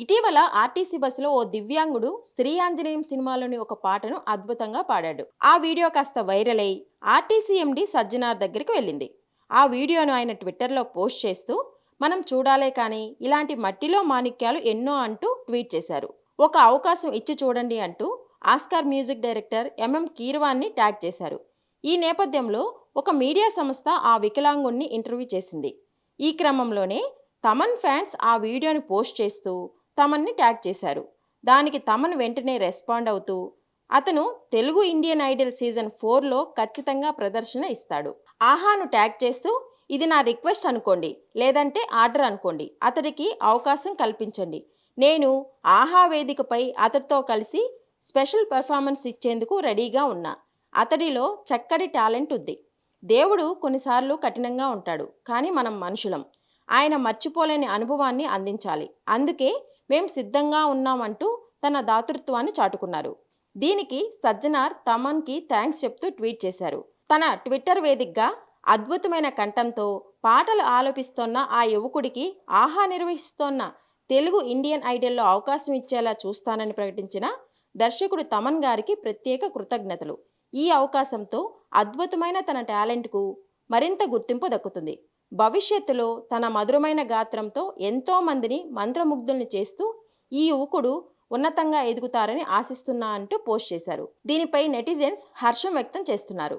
ఇటీవల ఆర్టీసీ బస్సులో ఓ దివ్యాంగుడు శ్రీ ఆంజనేయం సినిమాలోని ఒక పాటను అద్భుతంగా పాడాడు. ఆ వీడియో కాస్త వైరల్ అయి ఆర్టీసీ ఎండి సజ్జనార్ దగ్గరికి వెళ్ళింది. ఆ వీడియోను ఆయన ట్విట్టర్లో పోస్ట్ చేస్తూ మనం చూడాలే కానీ ఇలాంటి మట్టిలో మాణిక్యాలు ఎన్నో అంటూ ట్వీట్ చేశారు. ఒక అవకాశం ఇచ్చి చూడండి అంటూ ఆస్కార్ మ్యూజిక్ డైరెక్టర్ ఎంఎం కీర్వాన్ని ట్యాగ్ చేశారు. ఈ నేపథ్యంలో ఒక మీడియా సంస్థ ఆ వికలాంగుణ్ణి ఇంటర్వ్యూ చేసింది. ఈ క్రమంలోనే తమన్ ఫ్యాన్స్ ఆ వీడియోని పోస్ట్ చేస్తూ తమన్ని ట్యాగ్ చేశారు. దానికి తమన్ వెంటనే రెస్పాండ్ అవుతూ అతను తెలుగు ఇండియన్ ఐడల్ సీజన్ ఫోర్లో ఖచ్చితంగా ప్రదర్శన ఇస్తాడు. ఆహాను ట్యాగ్ చేస్తూ ఇది నా రిక్వెస్ట్ అనుకోండి లేదంటే ఆర్డర్ అనుకోండి అతడికి అవకాశం కల్పించండి. నేను ఆహా వేదికపై అతడితో కలిసి స్పెషల్ పెర్ఫార్మెన్స్ ఇచ్చేందుకు రెడీగా ఉన్నా. అతడిలో చక్కటి టాలెంట్ ఉంది. దేవుడు కొన్నిసార్లు కఠినంగా ఉంటాడు కానీ మనం మనుషులం. ఆయన మర్చిపోలేని అనుభవాన్ని అందించాలి. అందుకే మేం సిద్ధంగా ఉన్నామంటూ తన దాతృత్వాన్ని చాటుకున్నారు. దీనికి సజ్జనార్ తమన్కి థ్యాంక్స్ చెప్తూ ట్వీట్ చేశారు. తన ట్విట్టర్ వేదికగా అద్భుతమైన కంఠంతో పాటలు ఆలోపిస్తోన్న ఆ యువకుడికి ఆహా నిర్వహిస్తోన్న తెలుగు ఇండియన్ ఐడల్లో అవకాశం ఇచ్చేలా చూస్తానని ప్రకటించిన దర్శకుడు తమన్ గారికి ప్రత్యేక కృతజ్ఞతలు. ఈ అవకాశంతో అద్భుతమైన తన టాలెంట్కు మరింత గుర్తింపు దక్కుతుంది. భవిష్యత్తులో తన మధురమైన గాత్రంతో ఎంతోమందిని మంత్రముగ్ధుల్ని చేస్తూ ఈ యువకుడు ఉన్నతంగా ఎదుగుతారని ఆశిస్తున్నా అంటూ పోస్ట్ చేశారు. దీనిపై నెటిజన్స్ హర్షం వ్యక్తం చేస్తున్నారు.